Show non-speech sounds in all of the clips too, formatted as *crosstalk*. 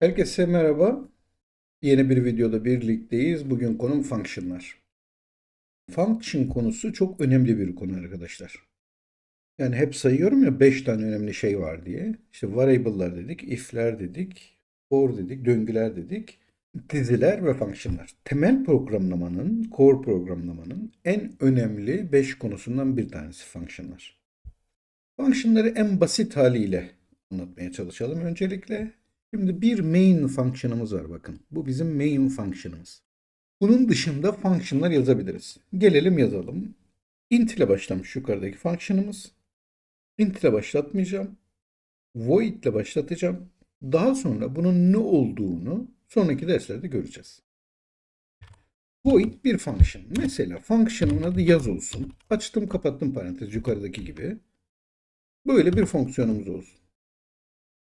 Herkese merhaba. Yeni bir videoda birlikteyiz. Bugün konum function'lar. Function konusu çok önemli bir konu arkadaşlar. Yani hep sayıyorum ya 5 tane önemli şey var diye. İşte variable'lar dedik, if'ler dedik, for dedik, döngüler dedik, diziler ve function'lar. Temel programlamanın, core programlamanın en önemli 5 konusundan bir tanesi function'lar. Function'ları en basit haliyle anlatmaya çalışalım öncelikle. Şimdi bir main function'ımız var bakın. Bu bizim main function'ımız. Bunun dışında function'lar yazabiliriz. Gelelim yazalım. int ile başlamış yukarıdaki function'ımız. int ile başlatmayacağım. void ile başlatacağım. Daha sonra bunun ne olduğunu sonraki derslerde göreceğiz. Void bir function. Mesela function'ın adı yaz olsun. Açtım kapattım parantez yukarıdaki gibi. Böyle bir fonksiyonumuz olsun.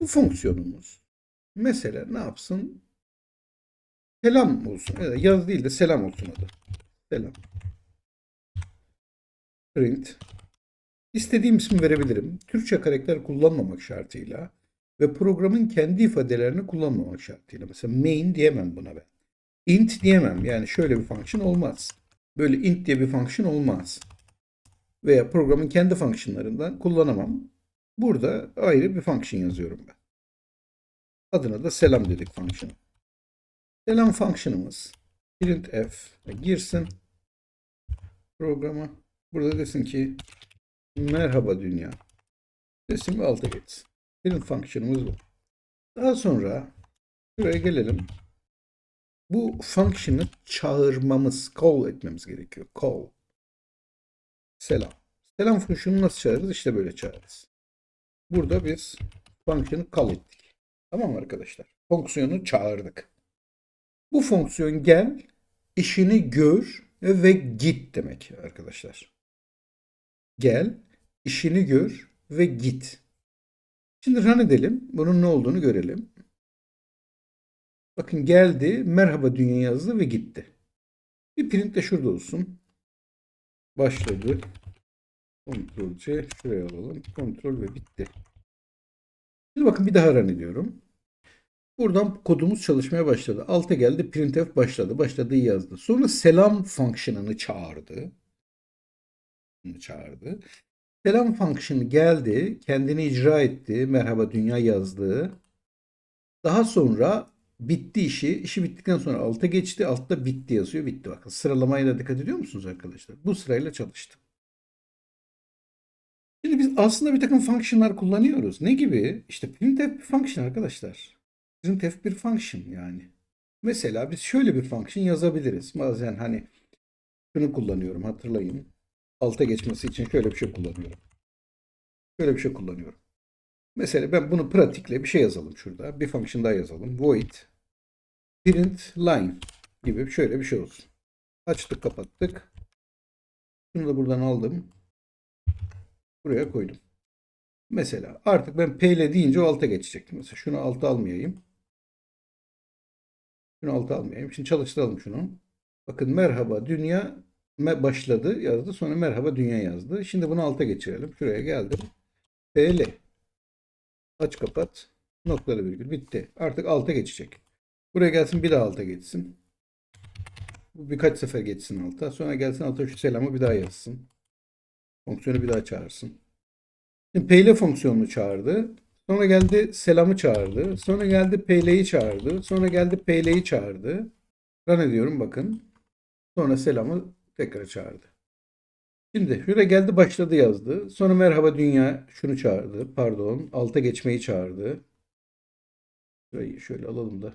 Bu fonksiyonumuz mesela ne yapsın? Selam olsun. Ya da değil de selam olsun adı. Selam. Print. İstediğim ismi verebilirim. Türkçe karakter kullanmamak şartıyla ve programın kendi ifadelerini kullanmamak şartıyla. Mesela main diyemem buna ben. int diyemem. Yani şöyle bir function olmaz. Böyle int diye bir function olmaz. Veya programın kendi functionlarından kullanamam. Burada ayrı bir function yazıyorum ben. Adına da selam dedik function. Selam function'ımız printf girsin programa. Burada desin ki merhaba dünya. Desin ve alta geçsin. Print function'ımız bu. Daha sonra buraya gelelim. Bu function'ı çağırmamız, call etmemiz gerekiyor. Call. Selam. Selam fonksiyonunu nasıl çağırırız? İşte böyle çağırırız. Burada biz function'ı call ettik. Tamam mı arkadaşlar? Fonksiyonu çağırdık. Bu fonksiyon gel, işini gör ve git demek arkadaşlar. Gel, işini gör ve git. Şimdi run edelim. Bunun ne olduğunu görelim. Bakın geldi, merhaba dünya yazdı ve gitti. Bir print de şurada olsun. Başladı. Ctrl C şuraya alalım. Ctrl ve bitti. Şimdi bakın bir daha run ediyorum. Buradan kodumuz çalışmaya başladı. Alta geldi printf başladı. Başladığı yazdı. Sonra selam fonksiyonunu çağırdı. Çağırdı. Selam fonksiyonu geldi. Kendini icra etti. Merhaba dünya yazdı. Daha sonra bitti işi. İşi bittikten sonra alta geçti. Altta bitti yazıyor. Bitti bakın. Sıralamaya da dikkat ediyor musunuz arkadaşlar? Bu sırayla çalıştı. Şimdi biz aslında bir takım function'lar kullanıyoruz. Ne gibi? İşte printf bir function arkadaşlar. Printf bir function yani. Mesela biz şöyle bir function yazabiliriz. Bazen hani şunu kullanıyorum hatırlayın. Alta geçmesi için şöyle bir şey kullanıyorum. Şöyle bir şey kullanıyorum. Mesela ben bunu pratikle bir şey yazalım şurada. Bir function daha yazalım. Void print line gibi şöyle bir şey olsun. Açtık kapattık. Şunu da buradan aldım. Buraya koydum. Mesela artık ben P ile deyince o alta geçecektim. Mesela şunu alta almayayım. Şunu alta almayayım. Şimdi çalıştıralım şunu. Bakın merhaba dünya başladı yazdı. Sonra merhaba dünya yazdı. Şimdi bunu alta geçirelim. Şuraya geldim. İle. Aç kapat. Noktalı virgül. Bitti. Artık alta geçecek. Buraya gelsin bir daha alta geçsin. Bu birkaç sefer geçsin alta. Sonra gelsin alta şu selamı bir daha yazsın. Fonksiyonu bir daha çağırsın. Şimdi peyle fonksiyonunu çağırdı. Sonra geldi selamı çağırdı. Sonra geldi peyleyi çağırdı. Sonra geldi peyleyi çağırdı. Run ediyorum bakın. Sonra selamı tekrar çağırdı. Şimdi şuraya geldi başladı yazdı. Sonra merhaba dünya şunu çağırdı. Pardon. Alta geçmeyi çağırdı. Şurayı şöyle alalım da.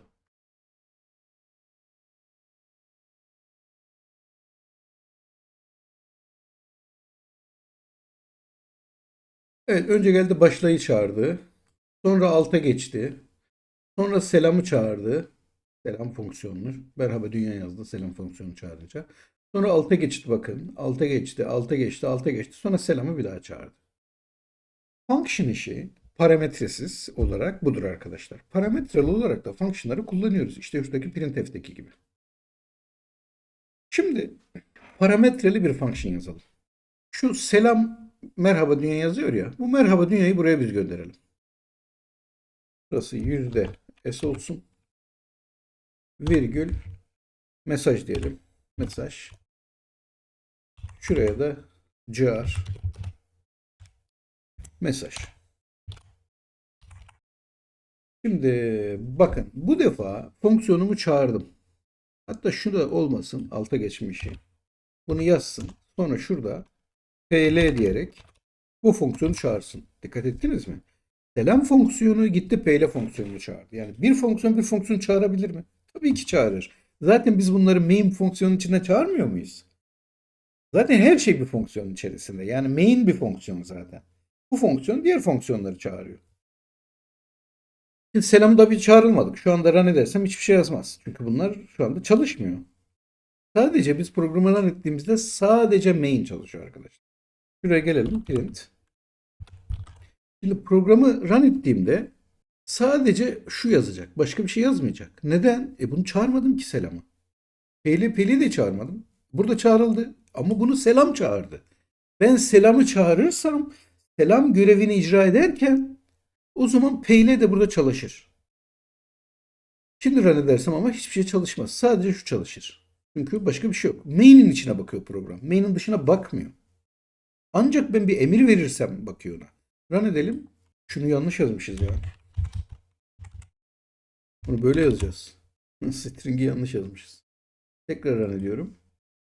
Evet önce geldi başlayı çağırdı. Sonra alta geçti. Sonra selamı çağırdı. Selam fonksiyonunu. Merhaba dünya yazdı selam fonksiyonu çağırınca. Sonra alta geçti bakın. Alta geçti, alta geçti, alta geçti. Sonra selamı bir daha çağırdı. Function işi parametresiz olarak budur arkadaşlar. Parametreli olarak da functionları kullanıyoruz. İşte şuradaki printf'teki gibi. Şimdi parametreli bir function yazalım. Şu selam merhaba dünya yazıyor ya. Bu merhaba dünyayı buraya biz gönderelim. Burası yüzde s olsun. virgül mesaj diyelim. Mesaj. Şuraya da car mesaj. Şimdi bakın bu defa fonksiyonumu çağırdım. Hatta şu olmasın alta geçmişi. Bunu yazsın. Sonra şurada pl diyerek bu fonksiyonu çağırsın. Dikkat ettiniz mi? Selam fonksiyonu gitti pl fonksiyonunu çağırdı. Yani bir fonksiyon bir fonksiyon çağırabilir mi? Tabii ki çağırır. Zaten biz bunları main fonksiyonun içinde çağırmıyor muyuz? Zaten her şey bir fonksiyonun içerisinde. Yani main bir fonksiyon zaten. Bu fonksiyon diğer fonksiyonları çağırıyor. Şimdi selam da bir çağrılmadık. Şu anda run edersem hiçbir şey yazmaz. Çünkü bunlar şu anda çalışmıyor. Sadece biz programı run ettiğimizde sadece main çalışıyor arkadaşlar. Şuraya gelelim. Print. Şimdi programı run ettiğimde sadece şu yazacak. Başka bir şey yazmayacak. Neden? E bunu çağırmadım ki selamı. Peli peli de çağırmadım. Burada çağrıldı. Ama bunu selam çağırdı. Ben selamı çağırırsam selam görevini icra ederken o zaman peyle de burada çalışır. Şimdi run edersem ama hiçbir şey çalışmaz. Sadece şu çalışır. Çünkü başka bir şey yok. Main'in içine bakıyor program. Main'in dışına bakmıyor. Ancak ben bir emir verirsem bakıyor ona. Run edelim. Şunu yanlış yazmışız ya. Bunu böyle yazacağız. *laughs* String'i yanlış yazmışız. Tekrar run ediyorum.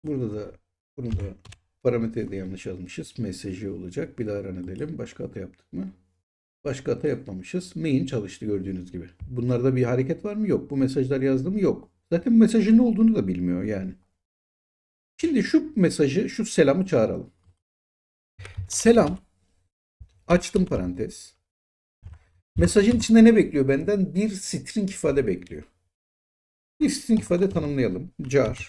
Burada da bunu da parametreyi de yanlış yazmışız. Mesajı olacak. Bir daha run edelim. Başka hata yaptık mı? Başka hata yapmamışız. Main çalıştı gördüğünüz gibi. Bunlarda bir hareket var mı? Yok. Bu mesajlar yazdı mı? Yok. Zaten mesajın ne olduğunu da bilmiyor yani. Şimdi şu mesajı, şu selamı çağıralım. Selam. Açtım parantez. Mesajın içinde ne bekliyor benden? Bir string ifade bekliyor. Bir string ifade tanımlayalım. Car.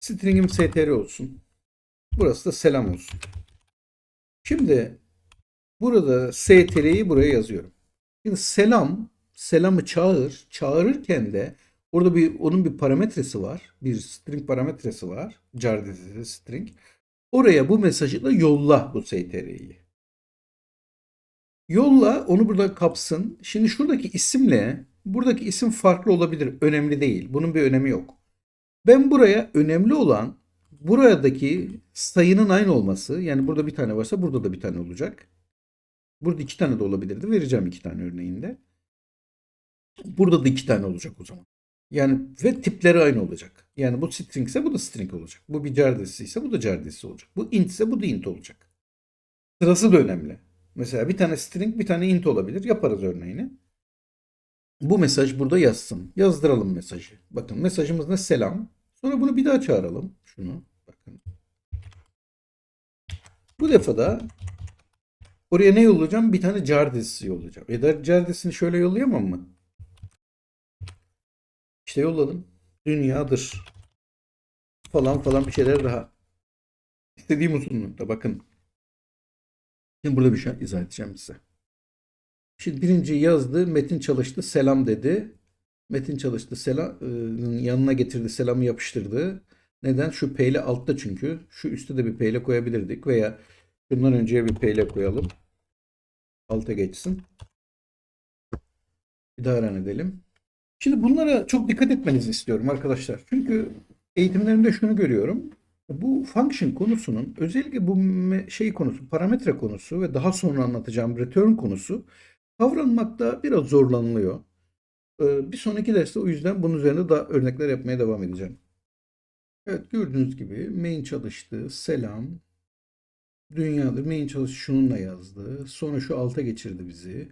String'im str olsun. Burası da selam olsun. Şimdi burada str'yi buraya yazıyorum. Şimdi selam, selamı çağır. Çağırırken de orada bir onun bir parametresi var. Bir string parametresi var. Car dizisi string. Oraya bu mesajı da yolla bu str'yi. Yolla onu burada kapsın. Şimdi şuradaki isimle buradaki isim farklı olabilir. Önemli değil. Bunun bir önemi yok. Ben buraya önemli olan buradaki sayının aynı olması. Yani burada bir tane varsa burada da bir tane olacak. Burada iki tane de olabilirdi. Vereceğim iki tane örneğinde. Burada da iki tane olacak o zaman. Yani ve tipleri aynı olacak. Yani bu string ise bu da string olacak. Bu bir dizisi ise bu da dizisi olacak. Bu int ise bu da int olacak. Sırası da önemli. Mesela bir tane string bir tane int olabilir. Yaparız örneğini. Bu mesaj burada yazsın. Yazdıralım mesajı. Bakın mesajımız ne? Selam. Sonra bunu bir daha çağıralım. Şunu. Bakın. Bu defa da oraya ne yollayacağım? Bir tane jar yollayacağım. Ya da jar dizisini şöyle yollayamam mı? İşte yolladım. Dünyadır. Falan falan bir şeyler daha. İstediğim uzunlukta bakın. Şimdi burada bir şey izah edeceğim size. Şimdi birinci yazdı, metin çalıştı, selam dedi. Metin çalıştı, selam yanına getirdi, selamı yapıştırdı. Neden? Şu peyle altta çünkü. Şu üstte de bir peyle koyabilirdik veya bundan önceye bir peyle koyalım. Alta geçsin. Bir daha run edelim. Şimdi bunlara çok dikkat etmenizi istiyorum arkadaşlar. Çünkü eğitimlerimde şunu görüyorum. Bu function konusunun özellikle bu şey konusu, parametre konusu ve daha sonra anlatacağım return konusu kavranmakta biraz zorlanılıyor. Bir sonraki derste o yüzden bunun üzerinde daha örnekler yapmaya devam edeceğim. Evet gördüğünüz gibi main çalıştı. Selam. Dünyadır. Main çalış şununla yazdı. Sonra şu alta geçirdi bizi.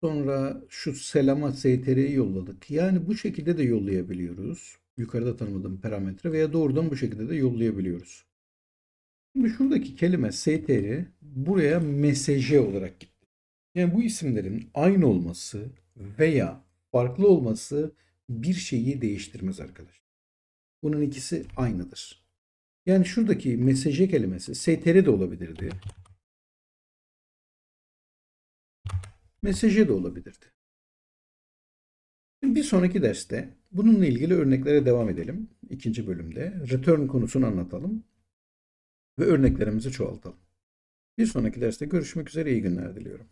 Sonra şu selama str'yi yolladık. Yani bu şekilde de yollayabiliyoruz. Yukarıda tanımladığım parametre veya doğrudan bu şekilde de yollayabiliyoruz. Şimdi şuradaki kelime str buraya mesaje olarak gitti. Yani bu isimlerin aynı olması veya farklı olması bir şeyi değiştirmez arkadaşlar. Bunun ikisi aynıdır. Yani şuradaki mesaje kelimesi str de olabilirdi. Mesaje de olabilirdi. Bir sonraki derste bununla ilgili örneklere devam edelim. İkinci bölümde return konusunu anlatalım ve örneklerimizi çoğaltalım. Bir sonraki derste görüşmek üzere iyi günler diliyorum.